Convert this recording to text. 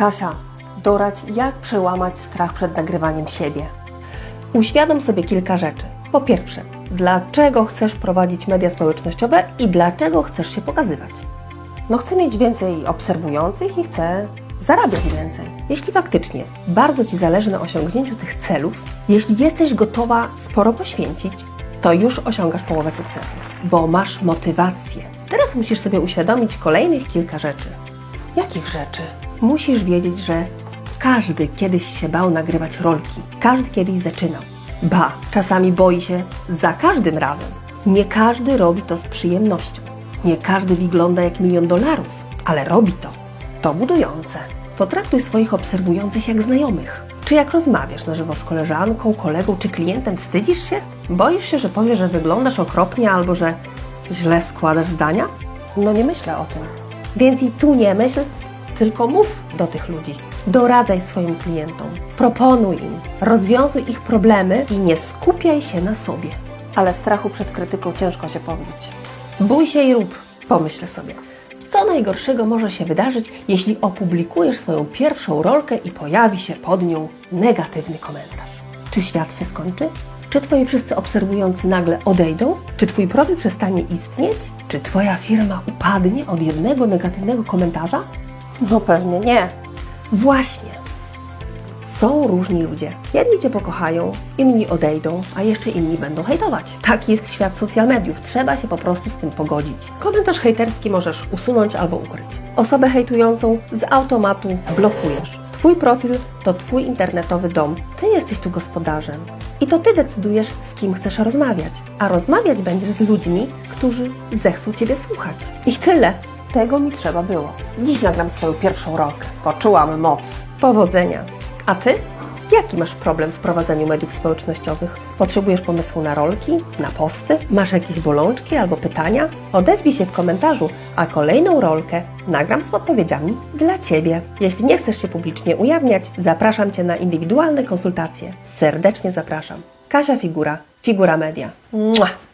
Kasia, doradź, jak przełamać strach przed nagrywaniem siebie. Uświadom sobie kilka rzeczy. Po pierwsze, dlaczego chcesz prowadzić media społecznościowe i dlaczego chcesz się pokazywać? No chcę mieć więcej obserwujących i chcę zarabiać więcej. Jeśli faktycznie bardzo Ci zależy na osiągnięciu tych celów, jeśli jesteś gotowa sporo poświęcić, to już osiągasz połowę sukcesu, bo masz motywację. Teraz musisz sobie uświadomić kolejnych kilka rzeczy. Jakich rzeczy? Musisz wiedzieć, że każdy kiedyś się bał nagrywać rolki. Każdy kiedyś zaczynał. Ba, czasami boi się za każdym razem. Nie każdy robi to z przyjemnością. Nie każdy wygląda jak milion dolarów, ale robi to. To budujące. Potraktuj swoich obserwujących jak znajomych. Czy jak rozmawiasz na żywo z koleżanką, kolegą czy klientem, wstydzisz się? Boisz się, że powiesz, że wyglądasz okropnie albo że źle składasz zdania? No nie myślę o tym. Więc i tu nie myśl, tylko mów do tych ludzi. Doradzaj swoim klientom, proponuj im, rozwiązuj ich problemy i nie skupiaj się na sobie. Ale strachu przed krytyką ciężko się pozbyć. Bój się i rób, pomyśl sobie. Co najgorszego może się wydarzyć, jeśli opublikujesz swoją pierwszą rolkę i pojawi się pod nią negatywny komentarz? Czy świat się skończy? Czy twoi wszyscy obserwujący nagle odejdą? Czy twój profil przestanie istnieć? Czy twoja firma upadnie od jednego negatywnego komentarza? No pewnie nie. Właśnie. Są różni ludzie. Jedni Cię pokochają, inni odejdą, a jeszcze inni będą hejtować. Taki jest świat social mediów. Trzeba się po prostu z tym pogodzić. Komentarz hejterski możesz usunąć albo ukryć. Osobę hejtującą z automatu blokujesz. Twój profil to Twój internetowy dom. Ty jesteś tu gospodarzem. I to Ty decydujesz, z kim chcesz rozmawiać. A rozmawiać będziesz z ludźmi, którzy zechcą Ciebie słuchać. I tyle. Tego mi trzeba było. Dziś nagram swoją pierwszą rolkę. Poczułam moc. Powodzenia. A Ty? Jaki masz problem w prowadzeniu mediów społecznościowych? Potrzebujesz pomysłu na rolki, na posty? Masz jakieś bolączki albo pytania? Odezwij się w komentarzu, a kolejną rolkę nagram z podpowiedziami dla Ciebie. Jeśli nie chcesz się publicznie ujawniać, zapraszam Cię na indywidualne konsultacje. Serdecznie zapraszam. Kasia Figura, Figura Media. Mua!